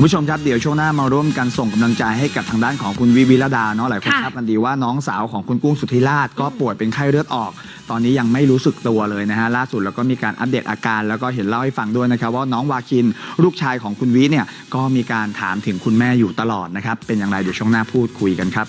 คุณผู้ชมครับเดี๋ยวช่วงหน้ามาร่วมกันส่งกำลังใจให้กับทางด้านของคุณวิวิรดาเนาะหลายคนค่ะทราบกันดีว่าน้องสาวของคุณกุ้งสุธิราชก็ป่วยเป็นไข้เลือดออก ตอนนี้ยังไม่รู้สึกตัวเลยนะฮะล่าสุดแล้วก็มีการอัปเดตอาการ แล้วก็เห็นเล่าให้ฟังด้วยนะครับว่าน้องวาคินลูกชายของคุณวิเนี่ยก็มีการถามถึงคุณแม่อยู่ตลอดนะครับเป็นอย่างไรเดี๋ยวช่วงหน้าพูดคุยกันครับ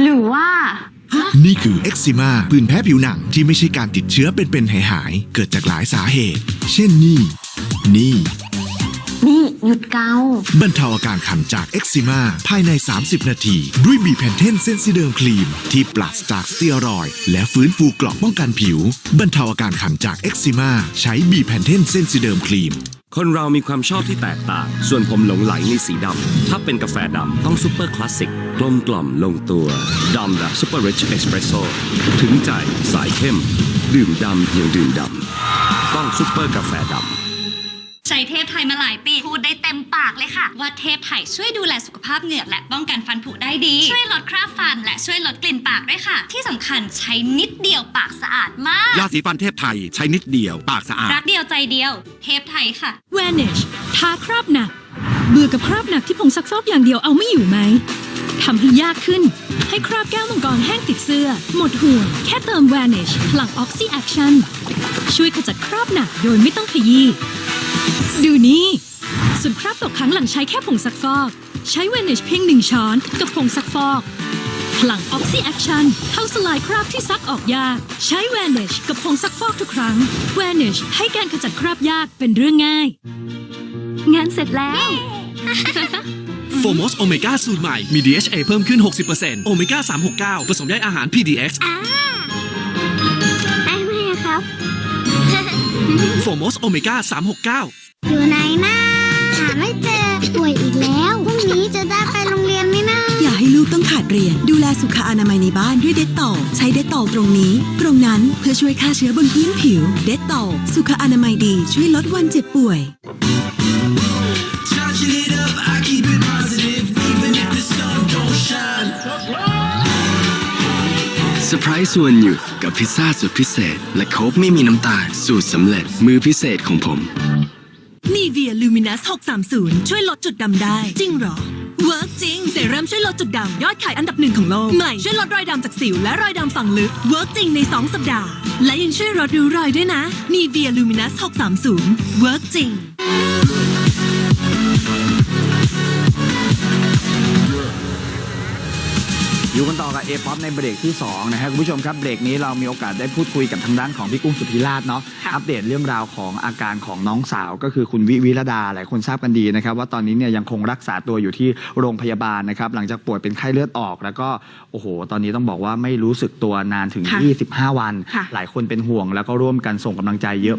หรือว่า นี่คือเอ็กซิมาผื่นแพ้ผิวหนังที่ไม่ใช่การติดเชื้อเป็นๆหายๆเกิดจากหลายสาเหตุ เช่นนี่ นี่ นี่หยุดเกา บรรเทาอาการคันจากเอ็กซิมาภายใน 30 นาที ด้วยบีแพนเทนเซนซิเดิมครีม ที่ปราศจากสเตียรอยด์และฟื้นฟูเกราะป้องกันผิว บรรเทาอาการคันจากเอ็กซิมาใช้บีแพนเทนเซนซิเดิมครีม คนเรามีความชอบที่แตกต่าง ส่วนผมหลงไหลในสีดำ ถ้าเป็นกาแฟดำ ต้องซูเปอร์คลาสสิก กลมกล่อมลงตัว ดำแบบซูเปอร์ริชเอสเปรสโซถึงใจสายเข้ม ดื่มดำเพียงดื่มดำ ต้องซูเปอร์กาแฟดำ ใช้เทพไทยมาหลายปี พูดได้เต็มปากเลยค่ะ ว่าเทพไทยช่วยดูแลสุขภาพเหงือกและป้องกันฟันผุได้ดี ช่วยลดคราบฟันและช่วยลดกลิ่นปากด้วยค่ะ ที่สำคัญใช้นิดเดียวปากสะอาดมาก ยาสีฟันเทพไทยใช้นิดเดียว ปากสะอาด รักเดียวใจเดียว เทพไทยค่ะ Vanish ทาคราบหนัก เบื่อกับคราบหนักที่ผงซักฟอกอย่างเดียวเอาไม่อยู่ไหมทำให้ยากขึ้น ให้คราบแก้วมังกรแห้งติดเสื้อ หมดห่วง แค่เติม Vanish พลัง Oxy Action ช่วยขจัดคราบหนักโดยไม่ต้องขยี้ดูนี่ส่ วนคราบตกค้างหลังใช้แค่ผงซักฟอก ใช้ Vanish เพียงหนึ่งช้อนกับผงซักฟอกพลัง Oxy Action เข้าสลายคราบที่ซักออกยาก ใช้ Vanish กับผงซักฟอกทุกครั้ง Vanish ให้การขจัดคราบยากเป็นเรื่องง่าย งานเสร็จแล้วโฟมอสโอเมก้าสูตรใหม่ มี DHA เพิ่มขึ้น 60%โอเมก้า 369 ผสมได้อาหาร PDX ได้ไหมครับโฟมอสโอเมก้า 369 อยู่ไหนนะ หาไม่เจอป่วยอีกแล้วพรุ่งนี้จะได้ไปโรงเรียนไหมนะอย่าให้ลูกต้องขาดเรียน ดูแลสุขอนามัยในบ้านด้วยเด็ดต่อใช้เด็ดต่อตรงนี้ ตรงนั้นเพื่อช่วยฆ่าเชื้อบนพื้นผิว เด็ดต่อสุขอนามัยดีช่วยลดวันเจ็บป่วยเซอร์ไพรส์ส่วนอยู่กับพิซซ่าสุดพิเศษ และโค้กไม่มีน้ำตาลสูตรสำเร็จมือพิเศษของผมนี เวียลูมินัส630 ช่วยลดจุดดำได้ จริงเหรอ เวิร์กจริงเซรั่มช่วยลดจุดดำยอดขายอันดับหนึ่งของโลก ใหม่ ช่วยลดรอยดำจากสิวและรอยดำฝังลึก เวิร์กจริงใน 2 สัปดาห์ และยังช่วยลดริ้วรอยด้วยนะนีเวียลูมินัส630 เวิร์กจริง อยู่กันต่อกับเอป๊อปในเบรกที่ 2 นะฮะคุณผู้ชมครับเบรกนี้เรามีโอกาสได้พูดคุยกับทางด้านของพี่กุ้งสุธิราชเนาะค่ะอัปเดตเรื่องราวของอาการของน้องสาวก็คือคุณวิวิรดาหลายคนทราบกันดีนะครับว่าตอนนี้เนี่ยยังคงรักษาตัวอยู่ที่โรงพยาบาลนะครับหลังจากป่วยเป็นไข้เลือดออก แล้วก็โอ้โห ตอนนี้ต้องบอกว่าไม่รู้สึกตัวนานถึงค่ะ25 วันค่ะหลายคนเป็นห่วงแล้วก็ร่วมกันส่งกำลังใจเยอะ